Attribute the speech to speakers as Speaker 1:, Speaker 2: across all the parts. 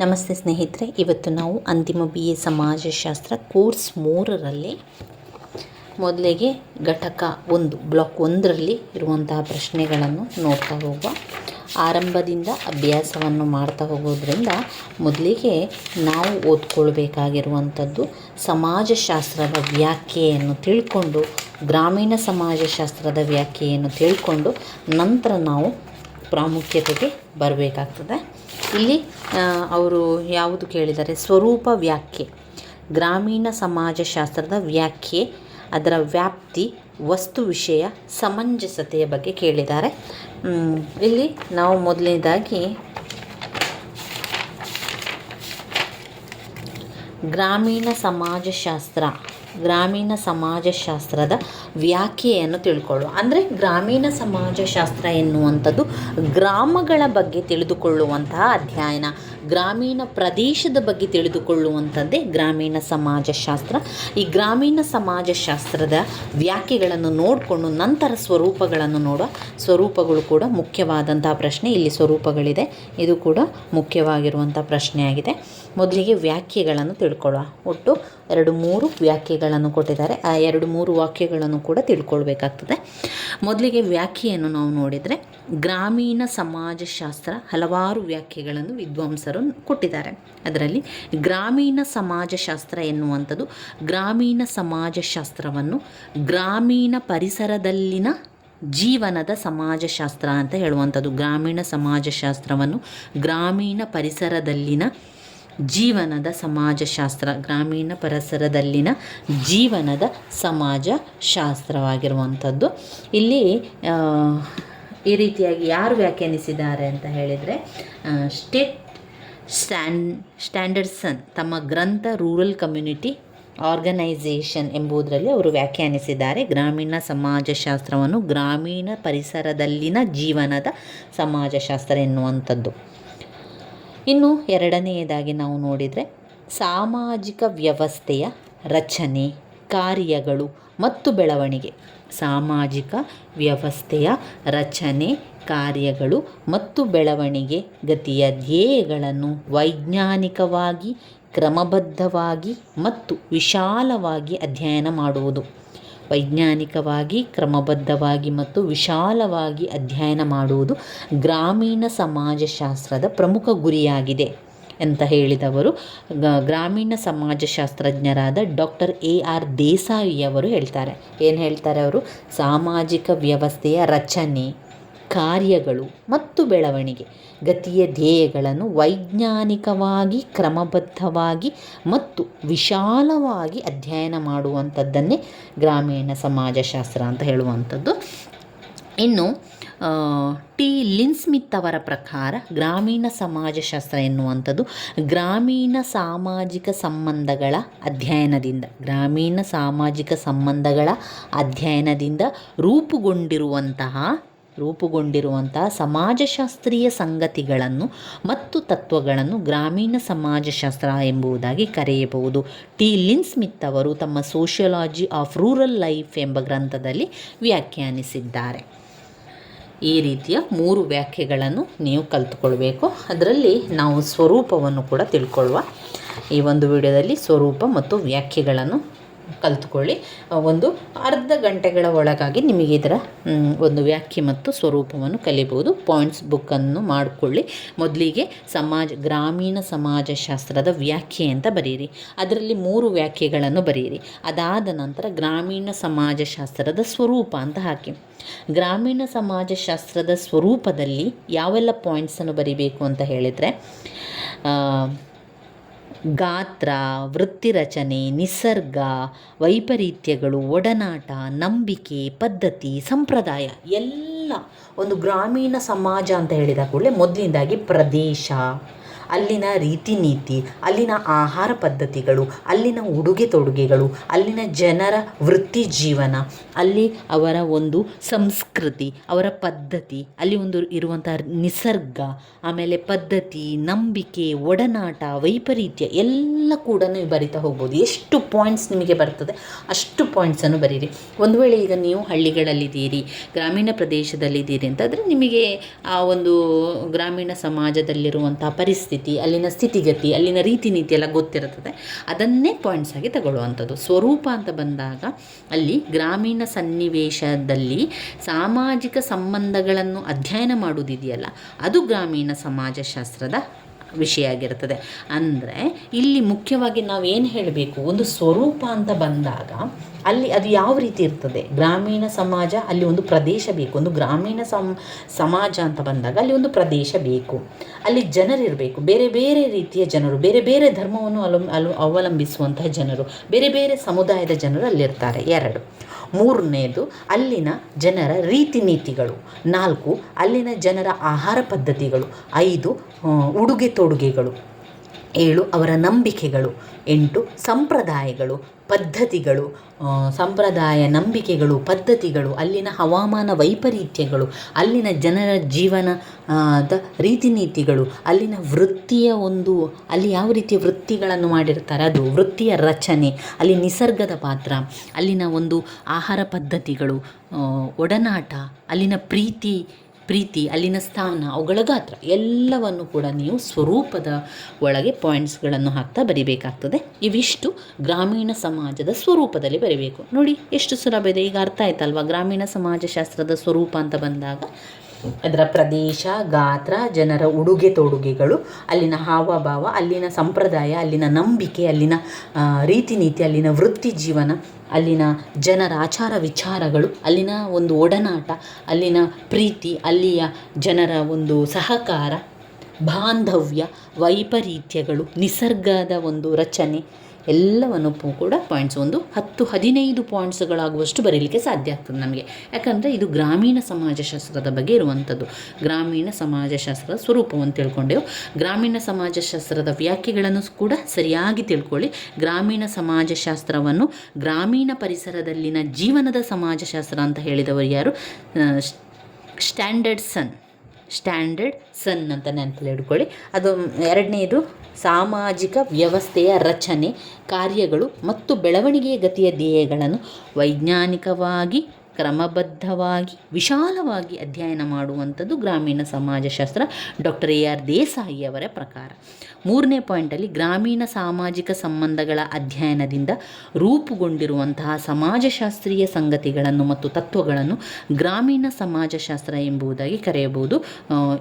Speaker 1: ನಮಸ್ತೆ ಸ್ನೇಹಿತರೆ, ಇವತ್ತು ನಾವು ಅಂತಿಮ ಬಿ ಎ ಸಮಾಜಶಾಸ್ತ್ರ ಕೋರ್ಸ್ ಮೂರರಲ್ಲಿ ಮೊದಲಿಗೆ ಘಟಕ ಒಂದು, ಬ್ಲಾಕ್ ಒಂದರಲ್ಲಿ ಇರುವಂತಹ ಪ್ರಶ್ನೆಗಳನ್ನು ನೋಡ್ತಾ ಹೋಗುವ ಆರಂಭದಿಂದ ಅಭ್ಯಾಸವನ್ನು ಮಾಡ್ತಾ ಹೋಗೋದ್ರಿಂದ ಮೊದಲಿಗೆ ನಾವು ಓದ್ಕೊಳ್ಬೇಕಾಗಿರುವಂಥದ್ದು ಸಮಾಜಶಾಸ್ತ್ರದ ವ್ಯಾಖ್ಯೆಯನ್ನು ತಿಳ್ಕೊಂಡು, ಗ್ರಾಮೀಣ ಸಮಾಜಶಾಸ್ತ್ರದ ವ್ಯಾಖ್ಯೆಯನ್ನು ತಿಳ್ಕೊಂಡು ನಂತರ ನಾವು ಪ್ರಾಮುಖ್ಯತೆಗೆ ಬರಬೇಕಾಗ್ತದೆ. ಇಲ್ಲಿ ಅವರು ಯಾವುದು ಕೇಳಿದ್ದಾರೆ ಸ್ವರೂಪ ವ್ಯಾಖ್ಯೆ. ಗ್ರಾಮೀಣ ಸಮಾಜಶಾಸ್ತ್ರದ ವ್ಯಾಖ್ಯೆ, ಅದರ ವ್ಯಾಪ್ತಿ, ವಸ್ತು ವಿಷಯ, ಸಮಂಜಸತೆಯ ಬಗ್ಗೆ ಕೇಳಿದ್ದಾರೆ. ಇಲ್ಲಿ ನಾವು ಮೊದಲನೇದಾಗಿ ಗ್ರಾಮೀಣ ಸಮಾಜಶಾಸ್ತ್ರ. ಗ್ರಾಮೀಣ ಸಮಾಜಶಾಸ್ತ್ರದ ವ್ಯಾಖ್ಯೆಯನ್ನು ತಿಳ್ಕೊಳ್ಳುವ ಅಂದರೆ ಗ್ರಾಮೀಣ ಸಮಾಜಶಾಸ್ತ್ರ ಎನ್ನುವಂಥದ್ದು ಗ್ರಾಮಗಳ ಬಗ್ಗೆ ತಿಳಿದುಕೊಳ್ಳುವಂತಹ ಅಧ್ಯಯನ. ಗ್ರಾಮೀಣ ಪ್ರದೇಶದ ಬಗ್ಗೆ ತಿಳಿದುಕೊಳ್ಳುವಂಥದ್ದೇ ಗ್ರಾಮೀಣ ಸಮಾಜಶಾಸ್ತ್ರ. ಈ ಗ್ರಾಮೀಣ ಸಮಾಜಶಾಸ್ತ್ರದ ವ್ಯಾಖ್ಯೆಗಳನ್ನು ನೋಡಿಕೊಂಡು ನಂತರ ಸ್ವರೂಪಗಳನ್ನು ನೋಡುವ ಸ್ವರೂಪಗಳು ಕೂಡ ಮುಖ್ಯವಾದಂತಹ ಪ್ರಶ್ನೆ. ಇಲ್ಲಿ ಸ್ವರೂಪಗಳಿದೆ. ಇದು ಕೂಡ ಮುಖ್ಯವಾಗಿರುವಂಥ ಪ್ರಶ್ನೆಯಾಗಿದೆ. ಮೊದಲಿಗೆ ವ್ಯಾಖ್ಯೆಗಳನ್ನು ತಿಳ್ಕೊಳ್ಳುವ. ಒಟ್ಟು ಎರಡು ಮೂರು ವ್ಯಾಖ್ಯೆಗಳನ್ನು ಕೊಟ್ಟಿದ್ದಾರೆ. ಆ ಎರಡು ಮೂರು ವಾಕ್ಯಗಳನ್ನು ಕೂಡ ತಿಳ್ಕೊಳ್ಬೇಕಾಗ್ತದೆ. ಮೊದಲಿಗೆ ವ್ಯಾಖ್ಯೆಯನ್ನು ನಾವು ನೋಡಿದರೆ ಗ್ರಾಮೀಣ ಸಮಾಜಶಾಸ್ತ್ರ ಹಲವಾರು ವ್ಯಾಖ್ಯೆಗಳನ್ನು ವಿದ್ವಾಂಸರು ಕೊಟ್ಟಿದ್ದಾರೆ. ಅದರಲ್ಲಿ ಗ್ರಾಮೀಣ ಸಮಾಜಶಾಸ್ತ್ರ ಎನ್ನುವಂಥದ್ದು. ಗ್ರಾಮೀಣ ಸಮಾಜಶಾಸ್ತ್ರವನ್ನು ಗ್ರಾಮೀಣ ಪರಿಸರದಲ್ಲಿನ ಜೀವನದ ಸಮಾಜಶಾಸ್ತ್ರ ಅಂತ ಹೇಳುವಂಥದ್ದು. ಗ್ರಾಮೀಣ ಸಮಾಜಶಾಸ್ತ್ರವನ್ನು ಗ್ರಾಮೀಣ ಪರಿಸರದಲ್ಲಿನ ಜೀವನದ ಸಮಾಜಶಾಸ್ತ್ರ, ಗ್ರಾಮೀಣ ಪರಿಸರದಲ್ಲಿನ ಜೀವನದ ಸಮಾಜಶಾಸ್ತ್ರವಾಗಿರುವಂಥದ್ದು. ಇಲ್ಲಿ ಈ ರೀತಿಯಾಗಿ ಯಾರು ವ್ಯಾಖ್ಯಾನಿಸಿದ್ದಾರೆ ಅಂತ ಹೇಳಿದರೆ ಸ್ಟೇಟ್ ಸ್ಟ್ಯಾನ್ ಸ್ಟ್ಯಾಂಡರ್ಡ್ಸನ್ ತಮ್ಮ ಗ್ರಂಥ ರೂರಲ್ ಕಮ್ಯುನಿಟಿ ಆರ್ಗನೈಸೇಷನ್ ಎಂಬುದರಲ್ಲಿ ಅವರು ವ್ಯಾಖ್ಯಾನಿಸಿದ್ದಾರೆ. ಗ್ರಾಮೀಣ ಸಮಾಜಶಾಸ್ತ್ರವನ್ನು ಗ್ರಾಮೀಣ ಪರಿಸರದಲ್ಲಿನ ಜೀವನದ ಸಮಾಜಶಾಸ್ತ್ರ ಎನ್ನುವಂಥದ್ದು. ಇನ್ನು ಎರಡನೆಯದಾಗಿ ನಾವು ನೋಡಿದರೆ, ಸಾಮಾಜಿಕ ವ್ಯವಸ್ಥೆಯ ರಚನೆ, ಕಾರ್ಯಗಳು ಮತ್ತು ಬೆಳವಣಿಗೆ, ಸಾಮಾಜಿಕ ವ್ಯವಸ್ಥೆಯ ರಚನೆ, ಕಾರ್ಯಗಳು ಮತ್ತು ಬೆಳವಣಿಗೆ, ಗತಿಯ ಧ್ಯೇಯಗಳನ್ನು ವೈಜ್ಞಾನಿಕವಾಗಿ, ಕ್ರಮಬದ್ಧವಾಗಿ ಮತ್ತು ವಿಶಾಲವಾಗಿ ಅಧ್ಯಯನ ಮಾಡುವುದು. ವೈಜ್ಞಾನಿಕವಾಗಿ, ಕ್ರಮಬದ್ಧವಾಗಿ ಮತ್ತು ವಿಶಾಲವಾಗಿ ಅಧ್ಯಯನ ಮಾಡುವುದು ಗ್ರಾಮೀಣ ಸಮಾಜಶಾಸ್ತ್ರದ ಪ್ರಮುಖ ಗುರಿಯಾಗಿದೆ. ಅಂತ ಹೇಳಿದವರು. ಗ್ರಾಮೀಣ ಸಮಾಜಶಾಸ್ತ್ರಜ್ಞರಾದ ಡಾಕ್ಟರ್ ಎ ಆರ್ ದೇಸಾಯಿಯವರು ಹೇಳ್ತಾರೆ. ಏನು ಹೇಳ್ತಾರೆ ಅವರು? ಸಾಮಾಜಿಕ ವ್ಯವಸ್ಥೆಯ ರಚನೆ, ಕಾರ್ಯಗಳು ಮತ್ತು ಬೆಳವಣಿಗೆ, ಗತಿಯ ಧ್ಯೇಯಗಳನ್ನು ವೈಜ್ಞಾನಿಕವಾಗಿ, ಕ್ರಮಬದ್ಧವಾಗಿ ಮತ್ತು ವಿಶಾಲವಾಗಿ ಅಧ್ಯಯನ ಮಾಡುವಂಥದ್ದನ್ನೇ ಗ್ರಾಮೀಣ ಸಮಾಜಶಾಸ್ತ್ರ ಅಂತ ಹೇಳುವಂಥದ್ದು. ಇನ್ನು ಟಿ. ಲಿನ್ಸ್ಮಿತ್ ಅವರ ಪ್ರಕಾರ ಗ್ರಾಮೀಣ ಸಮಾಜಶಾಸ್ತ್ರ ಎನ್ನುವಂಥದ್ದು ಗ್ರಾಮೀಣ ಸಾಮಾಜಿಕ ಸಂಬಂಧಗಳ ಅಧ್ಯಯನದಿಂದ, ಗ್ರಾಮೀಣ ಸಾಮಾಜಿಕ ಸಂಬಂಧಗಳ ಅಧ್ಯಯನದಿಂದ ರೂಪುಗೊಂಡಿರುವಂತಹ ರೂಪುಗೊಂಡಿರುವಂತಹ ಸಮಾಜಶಾಸ್ತ್ರೀಯ ಸಂಗತಿಗಳನ್ನು ಮತ್ತು ತತ್ವಗಳನ್ನು ಗ್ರಾಮೀಣ ಸಮಾಜಶಾಸ್ತ್ರ ಎಂಬುದಾಗಿ ಕರೆಯಬಹುದು. ಟಿ. ಲಿನ್ ಸ್ಮಿತ್ ಅವರು ತಮ್ಮ ಸೋಷಿಯಾಲಜಿ ಆಫ್ ರೂರಲ್ ಲೈಫ್ ಎಂಬ ಗ್ರಂಥದಲ್ಲಿ ವ್ಯಾಖ್ಯಾನಿಸಿದ್ದಾರೆ. ಈ ರೀತಿಯ ಮೂರು ವ್ಯಾಖ್ಯೆಗಳನ್ನು ನೀವು ಕಲಿತುಕೊಳ್ಬೇಕು. ಅದರಲ್ಲಿ ನಾವು ಸ್ವರೂಪವನ್ನು ಕೂಡ ತಿಳ್ಕೊಳ್ಳುವ ಈ ಒಂದು ವಿಡಿಯೋದಲ್ಲಿ ಸ್ವರೂಪ ಮತ್ತು ವ್ಯಾಖ್ಯೆಗಳನ್ನು ಕಲಿತುಕೊಳ್ಳಿ. ಒಂದು ಅರ್ಧ ಗಂಟೆಗಳ ಒಳಗಾಗಿ ನಿಮಗೆ ಇದರ ಒಂದು ವ್ಯಾಖ್ಯೆ ಮತ್ತು ಸ್ವರೂಪವನ್ನು ಕಲಿಬೋದು ಪಾಯಿಂಟ್ಸ್ ಬುಕ್ಕನ್ನು ಮಾಡಿಕೊಳ್ಳಿ. ಮೊದಲಿಗೆ ಸಮಾಜ, ಗ್ರಾಮೀಣ ಸಮಾಜಶಾಸ್ತ್ರದ ವ್ಯಾಖ್ಯೆ ಅಂತ ಬರೆಯಿರಿ ಅದರಲ್ಲಿ ಮೂರು ವ್ಯಾಖ್ಯೆಗಳನ್ನು ಬರೆಯಿರಿ ಅದಾದ ನಂತರ ಗ್ರಾಮೀಣ ಸಮಾಜಶಾಸ್ತ್ರದ ಸ್ವರೂಪ ಅಂತ ಹಾಕಿ. ಗ್ರಾಮೀಣ ಸಮಾಜಶಾಸ್ತ್ರದ ಸ್ವರೂಪದಲ್ಲಿ ಯಾವೆಲ್ಲ ಪಾಯಿಂಟ್ಸನ್ನು ಬರಿಬೇಕು ಅಂತ ಹೇಳಿದರೆ ಗಾತ್ರ, ವೃತ್ತಿರಚನೆ, ನಿಸರ್ಗ, ವೈಪರೀತ್ಯಗಳು, ಒಡನಾಟ, ನಂಬಿಕೆ, ಪದ್ಧತಿ, ಸಂಪ್ರದಾಯ ಎಲ್ಲ ಒಂದು ಗ್ರಾಮೀಣ ಸಮಾಜ ಅಂತ ಹೇಳಿದ ಕೂಡಲೇ ಮೊದಲಿಂದಾಗಿ ಪ್ರದೇಶ. ಅಲ್ಲಿನ ರೀತಿ ನೀತಿ, ಅಲ್ಲಿನ ಆಹಾರ ಪದ್ಧತಿಗಳು, ಅಲ್ಲಿನ ಉಡುಗೆ ತೊಡುಗೆಗಳು, ಅಲ್ಲಿನ ಜನರ ವೃತ್ತಿ ಜೀವನ, ಅಲ್ಲಿ ಅವರ ಒಂದು ಸಂಸ್ಕೃತಿ, ಅವರ ಪದ್ಧತಿ, ಅಲ್ಲಿ ಒಂದು ಇರುವಂಥ ನಿಸರ್ಗ, ಆಮೇಲೆ ಪದ್ಧತಿ, ನಂಬಿಕೆ, ಒಡನಾಟ, ವೈಪರೀತ್ಯ ಎಲ್ಲ ಕೂಡ ನೀವು ಬರಿತಾ ಹೋಗ್ಬೋದು. ಎಷ್ಟು ಪಾಯಿಂಟ್ಸ್ ನಿಮಗೆ ಬರ್ತದೆ ಅಷ್ಟು ಪಾಯಿಂಟ್ಸನ್ನು ಬರೀರಿ. ಒಂದು ವೇಳೆ ಈಗ ನೀವು ಹಳ್ಳಿಗಳಲ್ಲಿದ್ದೀರಿ, ಗ್ರಾಮೀಣ ಪ್ರದೇಶದಲ್ಲಿದ್ದೀರಿ ಅಂತಂದರೆ ನಿಮಗೆ ಆ ಒಂದು ಗ್ರಾಮೀಣ ಸಮಾಜದಲ್ಲಿರುವಂಥ ಪರಿಸ್ಥಿತಿ ಪರಿಸ್ಥಿತಿ ಅಲ್ಲಿನ ಸ್ಥಿತಿಗತಿ, ಅಲ್ಲಿನ ರೀತಿ ನೀತಿ ಎಲ್ಲ ಗೊತ್ತಿರುತ್ತದೆ. ಅದನ್ನೇ ಪಾಯಿಂಟ್ಸ್ ಆಗಿ ತಗೊಳ್ಳುವಂಥದ್ದು. ಸ್ವರೂಪ ಅಂತ ಬಂದಾಗ ಅಲ್ಲಿ ಗ್ರಾಮೀಣ ಸನ್ನಿವೇಶದಲ್ಲಿ ಸಾಮಾಜಿಕ ಸಂಬಂಧಗಳನ್ನು ಅಧ್ಯಯನ ಮಾಡುವುದಿದೆಯಲ್ಲ, ಅದು ಗ್ರಾಮೀಣ ಸಮಾಜಶಾಸ್ತ್ರದ ವಿಷಯ ಆಗಿರ್ತದೆ. ಅಂದರೆ ಇಲ್ಲಿ ಮುಖ್ಯವಾಗಿ ನಾವು ಏನು ಹೇಳಬೇಕು? ಒಂದು ಸ್ವರೂಪ ಅಂತ ಬಂದಾಗ ಅಲ್ಲಿ ಅದು ಯಾವ ರೀತಿ ಇರ್ತದೆ? ಗ್ರಾಮೀಣ ಸಮಾಜ, ಅಲ್ಲಿ ಒಂದು ಪ್ರದೇಶ ಬೇಕು. ಒಂದು ಗ್ರಾಮೀಣ ಸಮ್ ಸಮಾಜ ಅಂತ ಬಂದಾಗ ಅಲ್ಲಿ ಒಂದು ಪ್ರದೇಶ ಬೇಕು. ಅಲ್ಲಿ ಜನರಿರಬೇಕು ಬೇರೆ ಬೇರೆ ರೀತಿಯ ಜನರು, ಬೇರೆ ಬೇರೆ ಧರ್ಮವನ್ನು ಅಲಂ ಅಲು ಅವಲಂಬಿಸುವಂತಹ ಜನರು, ಬೇರೆ ಬೇರೆ ಸಮುದಾಯದ ಜನರು ಅಲ್ಲಿರ್ತಾರೆ. ಎರಡು. ಮೂರನೇದು ಅಲ್ಲಿನ ಜನರ ರೀತಿ ನೀತಿಗಳು ನಾಲ್ಕು, ಅಲ್ಲಿನ ಜನರ ಆಹಾರ ಪದ್ಧತಿಗಳು. ಐದು ಉಡುಗೆ ತೊಡುಗೆಗಳು. ಏಳು, ಅವರ ನಂಬಿಕೆಗಳು. ಎಂಟು, ಸಂಪ್ರದಾಯಗಳು. ಪದ್ಧತಿಗಳು ಸಂಪ್ರದಾಯ, ನಂಬಿಕೆಗಳು, ಪದ್ಧತಿಗಳು, ಅಲ್ಲಿನ ಹವಾಮಾನ ವೈಪರೀತ್ಯಗಳು, ಅಲ್ಲಿನ ಜನರ ಜೀವನ ರೀತಿ ನೀತಿಗಳು ಅಲ್ಲಿನ ವೃತ್ತಿಯ ಒಂದು, ಅಲ್ಲಿ ಯಾವ ರೀತಿಯ ವೃತ್ತಿಗಳನ್ನು ಮಾಡಿರ್ತಾರೆ, ಅದು ವೃತ್ತಿಯ ರಚನೆ, ಅಲ್ಲಿ ನಿಸರ್ಗದ ಪಾತ್ರ, ಅಲ್ಲಿನ ಒಂದು ಆಹಾರ ಪದ್ಧತಿಗಳು ಒಡನಾಟ, ಅಲ್ಲಿನ ಪ್ರೀತಿ ಪ್ರೀತಿ, ಅಲ್ಲಿನ ಸ್ಥಾನ, ಅವುಗಳ ಗಾತ್ರ, ಎಲ್ಲವನ್ನು ಕೂಡ ನೀವು ಸ್ವರೂಪದ ಒಳಗೆ ಪಾಯಿಂಟ್ಸ್ಗಳನ್ನು ಹಾಕ್ತಾ ಬರಿಬೇಕಾಗ್ತದೆ. ಇವಿಷ್ಟು ಗ್ರಾಮೀಣ ಸಮಾಜದ ಸ್ವರೂಪದಲ್ಲಿ ಬರಿಬೇಕು. ನೋಡಿ, ಎಷ್ಟು ಸುಲಭ ಇದೆ. ಈಗ ಅರ್ಥ ಆಯ್ತಲ್ವಾ? ಗ್ರಾಮೀಣ ಸಮಾಜಶಾಸ್ತ್ರದ ಸ್ವರೂಪ ಅಂತ ಬಂದಾಗ ಅದರ ಪ್ರದೇಶ, ಗಾತ್ರ, ಜನರ ಉಡುಗೆ ತೊಡುಗೆಗಳು, ಅಲ್ಲಿನ ಹಾವಭಾವ, ಅಲ್ಲಿನ ಸಂಪ್ರದಾಯ, ಅಲ್ಲಿನ ನಂಬಿಕೆ, ಅಲ್ಲಿನ ರೀತಿ ನೀತಿ ಅಲ್ಲಿನ ವೃತ್ತಿ ಜೀವನ, ಅಲ್ಲಿನ ಜನರ ಆಚಾರ ವಿಚಾರಗಳು, ಅಲ್ಲಿನ ಒಂದು ಒಡನಾಟ, ಅಲ್ಲಿನ ಪ್ರೀತಿ, ಅಲ್ಲಿಯ ಜನರ ಒಂದು ಸಹಕಾರ, ಬಾಂಧವ್ಯ, ವೈಪರೀತ್ಯಗಳು, ನಿಸರ್ಗದ ಒಂದು ರಚನೆ ಎಲ್ಲವನ್ನು ಕೂಡ ಪಾಯಿಂಟ್ಸ್ ಒಂದು ಹತ್ತು ಹದಿನೈದು ಪಾಯಿಂಟ್ಸ್ಗಳಾಗುವಷ್ಟು ಬರೀಲಿಕ್ಕೆ ಸಾಧ್ಯ ಆಗ್ತದೆ ನಮಗೆ. ಯಾಕಂದರೆ ಇದು ಗ್ರಾಮೀಣ ಸಮಾಜಶಾಸ್ತ್ರದ ಬಗ್ಗೆ ಇರುವಂಥದ್ದು ಗ್ರಾಮೀಣ ಸಮಾಜಶಾಸ್ತ್ರದ ಸ್ವರೂಪವನ್ನು ತಿಳ್ಕೊಂಡೆವು. ಗ್ರಾಮೀಣ ಸಮಾಜಶಾಸ್ತ್ರದ ವ್ಯಾಖ್ಯೆಗಳನ್ನು ಕೂಡ ಸರಿಯಾಗಿ ತಿಳ್ಕೊಳ್ಳಿ. ಗ್ರಾಮೀಣ ಸಮಾಜಶಾಸ್ತ್ರವನ್ನು ಗ್ರಾಮೀಣ ಪರಿಸರದಲ್ಲಿನ ಜೀವನದ ಸಮಾಜಶಾಸ್ತ್ರ ಅಂತ ಹೇಳಿದವರು ಯಾರು? ಆ, ಸ್ಟ್ಯಾಂಡರ್ಡ್ ಸನ್ ಅಂತ ನೆನಪಲ್ಲಿ ಇಟ್ಕೊಳ್ಳಿ. ಅದು ಎರಡನೇದು ಸಾಮಾಜಿಕ ವ್ಯವಸ್ಥೆಯ ರಚನೆ, ಕಾರ್ಯಗಳು ಮತ್ತು ಬೆಳವಣಿಗೆಯ ಗತಿಯ ಧ್ಯೇಯಗಳನ್ನು ವೈಜ್ಞಾನಿಕವಾಗಿ ಕ್ರಮಬದ್ಧವಾಗಿ, ವಿಶಾಲವಾಗಿ ಅಧ್ಯಯನ ಮಾಡುವಂಥದ್ದು ಗ್ರಾಮೀಣ ಸಮಾಜಶಾಸ್ತ್ರ ಡಾಕ್ಟರ್ ಎ ಆರ್ ದೇಸಾಯಿ ಅವರ ಪ್ರಕಾರ. ಮೂರನೇ ಪಾಯಿಂಟಲ್ಲಿ ಗ್ರಾಮೀಣ ಸಾಮಾಜಿಕ ಸಂಬಂಧಗಳ ಅಧ್ಯಯನದಿಂದ ರೂಪುಗೊಂಡಿರುವಂತಹ ಸಮಾಜಶಾಸ್ತ್ರೀಯ ಸಂಗತಿಗಳನ್ನು ಮತ್ತು ತತ್ವಗಳನ್ನು ಗ್ರಾಮೀಣ ಸಮಾಜಶಾಸ್ತ್ರ ಎಂಬುದಾಗಿ ಕರೆಯಬಹುದು.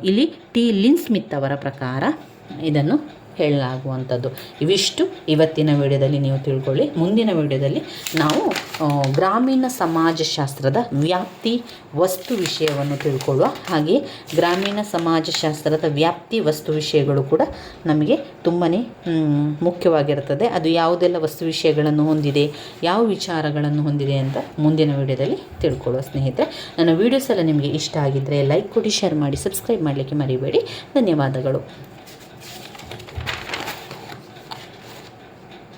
Speaker 1: ಇಲ್ಲಿ ಟಿ. ಲಿನ್ ಸ್ಮಿತ್ ಅವರ ಪ್ರಕಾರ ಇದನ್ನು ಹೇಳಲಾಗುವಂಥದ್ದು. ಇವಿಷ್ಟು ಇವತ್ತಿನ ವಿಡಿಯೋದಲ್ಲಿ ನೀವು ತಿಳ್ಕೊಳ್ಳಿ. ಮುಂದಿನ ವಿಡಿಯೋದಲ್ಲಿ ನಾವು ಗ್ರಾಮೀಣ ಸಮಾಜಶಾಸ್ತ್ರದ ವ್ಯಾಪ್ತಿ ವಸ್ತು ವಿಷಯವನ್ನು ತಿಳ್ಕೊಳ್ಳುವ ಹಾಗೆ ಗ್ರಾಮೀಣ ಸಮಾಜಶಾಸ್ತ್ರದ ವ್ಯಾಪ್ತಿ ವಸ್ತು ವಿಷಯಗಳು ಕೂಡ ನಮಗೆ ತುಂಬಾ ಮುಖ್ಯವಾಗಿರುತ್ತದೆ. ಅದು ಯಾವುದೆಲ್ಲ ವಸ್ತು ವಿಷಯಗಳನ್ನು ಹೊಂದಿದೆ, ಯಾವ ವಿಚಾರಗಳನ್ನು ಹೊಂದಿದೆ ಅಂತ ಮುಂದಿನ ವಿಡಿಯೋದಲ್ಲಿ ತಿಳ್ಕೊಳ್ಳುವ ಸ್ನೇಹಿತರೆ. ನನ್ನ ವೀಡಿಯೋಸ್ ಎಲ್ಲ ನಿಮಗೆ ಇಷ್ಟ ಆಗಿದ್ದರೆ ಲೈಕ್ ಕೊಡಿ, ಶೇರ್ ಮಾಡಿ, ಸಬ್ಸ್ಕ್ರೈಬ್ ಮಾಡಲಿಕ್ಕೆ ಮರಿಬೇಡಿ. ಧನ್ಯವಾದಗಳು.